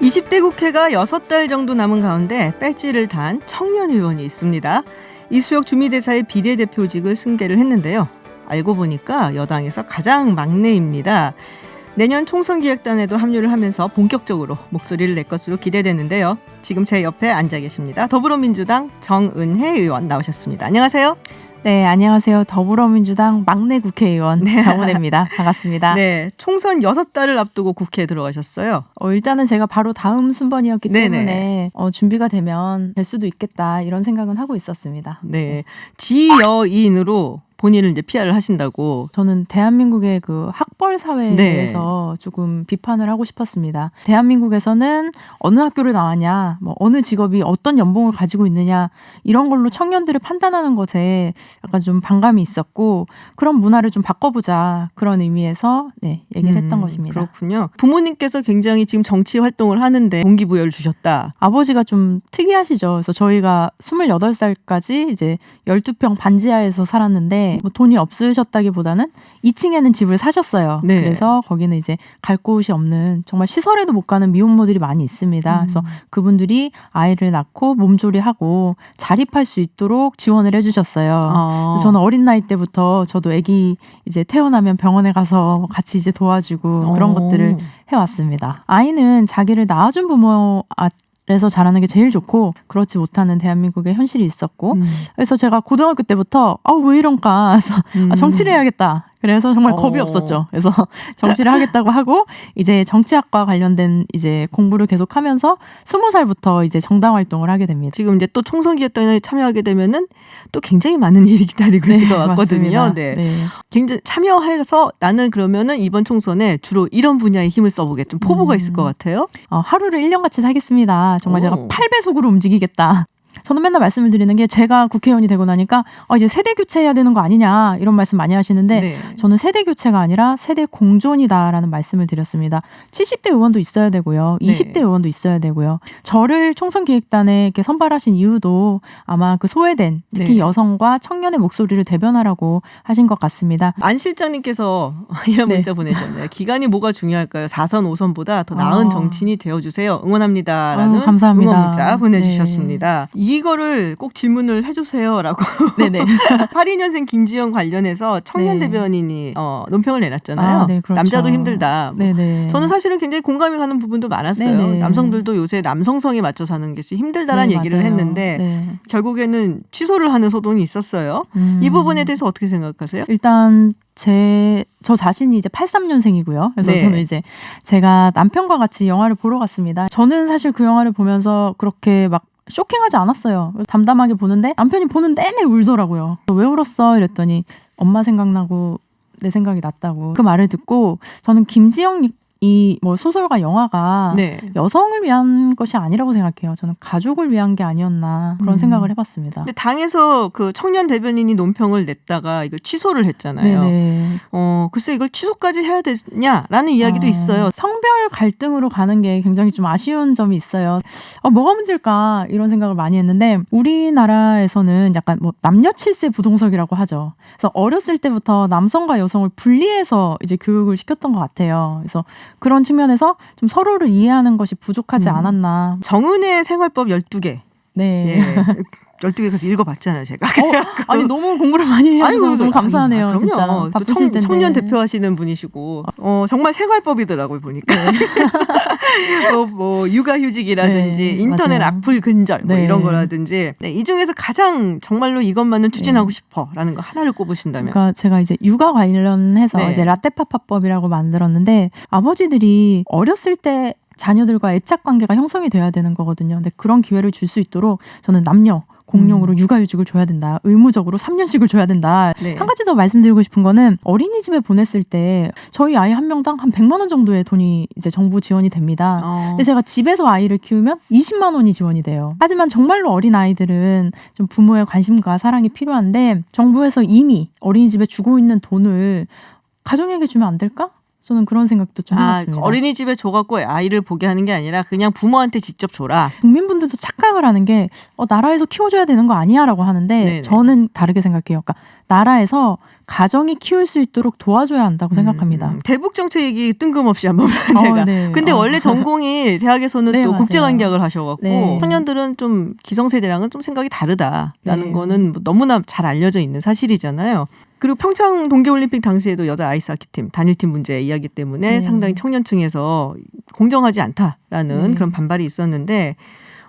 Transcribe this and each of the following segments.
20대 국회가 6달 정도 남은 가운데 배지를 단 청년 의원이 있습니다. 이수혁 주미대사의 비례대표직을 승계를 했는데요. 알고 보니까 여당에서 가장 막내입니다. 내년 총선 기획단에도 합류를 하면서 본격적으로 목소리를 낼 것으로 기대되는데요. 지금 제 옆에 앉아 계십니다. 더불어민주당 정은혜 의원 나오셨습니다. 안녕하세요. 네, 안녕하세요. 더불어민주당 막내 국회의원 네. 정은혜입니다. 반갑습니다. 네, 총선 6달을 앞두고 국회에 들어가셨어요. 어, 일단은 제가 바로 다음 순번이었기 네네. 때문에 어, 준비가 되면 될 수도 있겠다 이런 생각은 하고 있었습니다. 네, 지여인으로 본인을 이제 PR을 하신다고 저는 대한민국의 그 학벌 사회에 네. 대해서 조금 비판을 하고 싶었습니다. 대한민국에서는 어느 학교를 나왔냐, 뭐 어느 직업이 어떤 연봉을 가지고 있느냐 이런 걸로 청년들을 판단하는 것에 약간 좀 반감이 있었고 그런 문화를 좀 바꿔보자 그런 의미에서 네 얘기를 했던 음, 것입니다. 그렇군요. 부모님께서 굉장히 지금 정치 활동을 하는데 동기부여를 주셨다. 아버지가 좀 특이하시죠. 그래서 저희가 28살까지 이제 12평 반지하에서 살았는데 뭐 돈이 없으셨다기보다는 2층에는 집을 사셨어요. 네. 그래서 거기는 이제 갈 곳이 없는 정말 시설에도 못 가는 미혼모들이 많이 있습니다. 그래서 음. 그분들이 아이를 낳고 몸조리하고 자립할 수 있도록 지원을 해주셨어요. 어. 그래서 저는 어린 나이 때부터 저도 아기 이제 태어나면 병원에 가서 같이 이제 도와주고 그런 어. 것들을 해왔습니다. 아이는 자기를 낳아준 부모 아래서 자라는 게 제일 좋고 그렇지 못하는 대한민국의 현실이 있었고 음. 그래서 제가 고등학교 때부터 아 왜 이런가 그래서 음. 아, 정치를 해야겠다. 그래서 정말 겁이 어. 없었죠. 그래서 정치를 하겠다고 하고 이제 정치학과 관련된 이제 공부를 계속하면서 스무 살부터 이제 정당 활동을 하게 됩니다. 지금 이제 또 총선 기획단에 참여하게 되면은 또 굉장히 많은 일이 기다리고 있을 것 같거든요. 네. 네. 굉장히 참여해서 나는 그러면은 이번 총선에 주로 이런 분야에 힘을 써보게 좀 포부가 음. 있을 것 같아요. 어, 하루를 1년 같이 살겠습니다. 정말 제가 오. 8배속으로 움직이겠다. 저는 맨날 말씀을 드리는 게 제가 국회의원이 되고 나니까 어, 이제 세대 교체해야 되는 거 아니냐 이런 말씀 많이 하시는데 네. 저는 세대 교체가 아니라 세대 공존이다라는 말씀을 드렸습니다. 70대 의원도 있어야 되고요. 네. 20대 의원도 있어야 되고요. 저를 총선 기획단에 이렇게 선발하신 이유도 아마 그 소외된 특히 네. 여성과 청년의 목소리를 대변하라고 하신 것 같습니다. 안 실장님께서 이런 네. 문자 보내셨네요. 기간이 뭐가 중요할까요? 4선, 5선보다 더 나은 아. 정치인이 되어 주세요. 응원합니다라는 아유, 감사합니다. 응원 문자 보내 주셨습니다. 이거를 꼭 질문을 해주세요라고 네네. 82년생 김지영 관련해서 청년 네. 대변인이 어, 논평을 내놨잖아요. 아, 네, 그렇죠. 남자도 힘들다. 뭐 네네. 저는 사실은 굉장히 공감이 가는 부분도 많았어요. 네네. 남성들도 요새 남성성에 맞춰 사는 것이 힘들다라는 네, 얘기를 맞아요. 했는데 네. 결국에는 취소를 하는 소동이 있었어요. 음. 이 부분에 대해서 어떻게 생각하세요? 일단 제 저 자신이 이제 83년생이고요. 그래서 네. 저는 이제 제가 남편과 같이 영화를 보러 갔습니다. 저는 사실 그 영화를 보면서 그렇게 막 쇼킹하지 않았어요. 담담하게 보는데 남편이 보는 내내 울더라고요. 왜 울었어? 이랬더니 엄마 생각나고 내 생각이 났다고 그 말을 듣고 저는 김지영 이 뭐 소설과 영화가 네. 여성을 위한 것이 아니라고 생각해요. 저는 가족을 위한 게 아니었나 그런 음. 생각을 해봤습니다. 근데 당에서 그 청년 대변인이 논평을 냈다가 이걸 취소를 했잖아요. 네네. 어, 글쎄 이걸 취소까지 해야 되냐라는 이야기도 어, 있어요. 성별 갈등으로 가는 게 굉장히 좀 아쉬운 점이 있어요. 어, 뭐가 문제일까 이런 생각을 많이 했는데 우리나라에서는 약간 뭐 남녀 칠세 부동석이라고 하죠. 그래서 어렸을 때부터 남성과 여성을 분리해서 이제 교육을 시켰던 것 같아요. 그래서 그런 측면에서 좀 서로를 이해하는 것이 부족하지 음. 않았나. 정은의 생활법 12개. 네. 예. 12개 가서 읽어봤잖아요, 제가. 어, 아니 너무 공부를 많이 해서 너무 감사하네요. 아니, 진짜 바쁘실 텐데. 청년 대표하시는 분이시고, 어, 정말 생활법이더라고요, 보니까. 네. 뭐, 뭐, 육아휴직이라든지, 네, 인터넷 맞아요. 악플 근절, 뭐 네. 이런 거라든지, 네, 이 중에서 가장 정말로 이것만은 추진하고 싶어 라는 거 하나를 꼽으신다면. 그러니까 제가 이제 육아 관련해서 네. 이제 라떼파파법이라고 만들었는데 아버지들이 어렸을 때 자녀들과 애착 관계가 형성이 돼야 되는 거거든요. 근데 그런 기회를 줄 수 있도록 저는 남녀 공용으로 음. 육아휴직을 줘야 된다. 의무적으로 3년씩을 줘야 된다. 네. 한 가지 더 말씀드리고 싶은 거는 어린이집에 보냈을 때 저희 아이 한 명당 한 100만 원 정도의 돈이 이제 정부 지원이 됩니다. 어, 근데 제가 집에서 아이를 키우면 20만 원이 지원이 돼요. 하지만 정말로 어린 아이들은 좀 부모의 관심과 사랑이 필요한데 정부에서 이미 어린이집에 주고 있는 돈을 가정에게 주면 안 될까? 저는 그런 생각도 좀 아, 해봤습니다. 어린이집에 줘갖고 아이를 보게 하는 게 아니라 그냥 부모한테 직접 줘라. 국민분들도 착각을 하는 게 어, 나라에서 키워줘야 되는 거 아니야라고 하는데 네네. 저는 다르게 생각해요. 그러니까 나라에서 가정이 키울 수 있도록 도와줘야 한다고 생각합니다. 음, 대북 정책이 뜬금없이 한번 어, 제가. 네. 근데 어. 원래 전공이 대학에서는 네, 또. 국제관계학을 하셔갖고 네. 청년들은 좀 기성세대랑은 좀 생각이 다르다라는 네. 거는 뭐 너무나 잘 알려져 있는 사실이잖아요. 그리고 평창 동계올림픽 당시에도 여자 아이스하키팀 단일팀 문제 이야기 때문에 네. 상당히 청년층에서 공정하지 않다라는 네. 그런 반발이 있었는데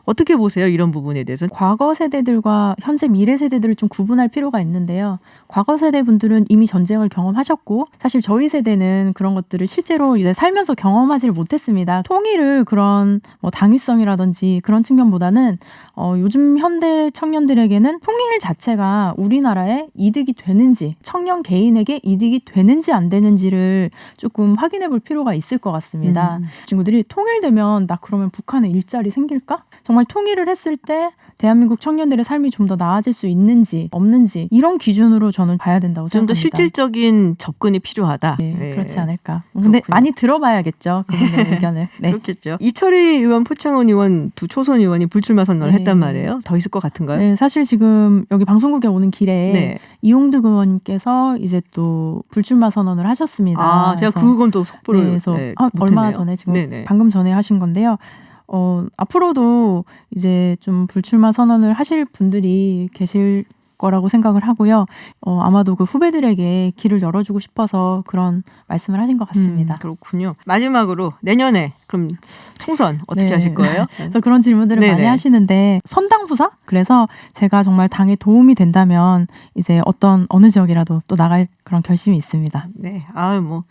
어떻게 보세요 이런 부분에 대해서? 과거 세대들과 현재 미래 세대들을 좀 구분할 필요가 있는데요. 과거 세대 분들은 이미 전쟁을 경험하셨고 사실 저희 세대는 그런 것들을 실제로 이제 살면서 경험하지를 못했습니다. 통일을 그런 뭐 당위성이라든지 그런 측면보다는 어, 요즘 현대 청년들에게는 통일 자체가 우리나라에 이득이 되는지 청년 개인에게 이득이 되는지 안 되는지를 조금 확인해 볼 필요가 있을 것 같습니다. 음. 친구들이 통일되면 나 그러면 북한에 일자리 생길까? 정말 통일을 했을 때 대한민국 청년들의 삶이 좀 더 나아질 수 있는지 없는지 이런 기준으로 저는 봐야 된다고 좀더 생각합니다. 실질적인 접근이 필요하다. 네, 네. 그렇지 않을까. 근데 그렇군요. 많이 들어봐야겠죠. 그분의 의견을. 네. 그렇겠죠. 이철희 의원, 포창원 의원 두 초선 의원이 불출마 선언을 네. 했단 말이에요. 더 있을 것 같은가요? 네, 사실 지금 여기 방송국에 오는 길에 네. 이용득 의원님께서 이제 또 불출마 선언을 하셨습니다. 아, 제가 그건 또 속보를 네, 그래서 네, 아, 얼마. 전에 지금 네네. 방금 전에 하신 건데요. 어, 앞으로도 이제 좀 불출마 선언을 하실 분들이 계실 거라고 생각을 하고요. 어, 아마도 그 후배들에게 길을 열어주고 싶어서 그런 말씀을 하신 것 같습니다. 음, 그렇군요. 마지막으로 내년에 그럼 총선 어떻게 네. 하실 거예요? 그래서 그런 질문들을 많이 네네. 하시는데 선당 후사? 그래서 제가 정말 당에 도움이 된다면 이제 어떤 어느 지역이라도 또 나갈 그런 결심이 있습니다. 네. 아유 뭐,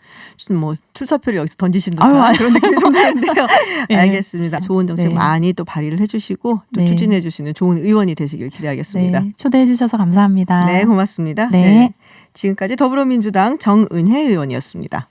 뭐 출사표를 여기서 던지신 듯한. 그런 느낌이 좀 드는데요. 네. 알겠습니다. 좋은 정책 네. 많이 또 발의를 해주시고 또 네. 추진해주시는 좋은 의원이 되시길 기대하겠습니다. 네, 초대해 주셔서 감사합니다. 네, 고맙습니다. 네. 지금까지 더불어민주당 정은혜 의원이었습니다.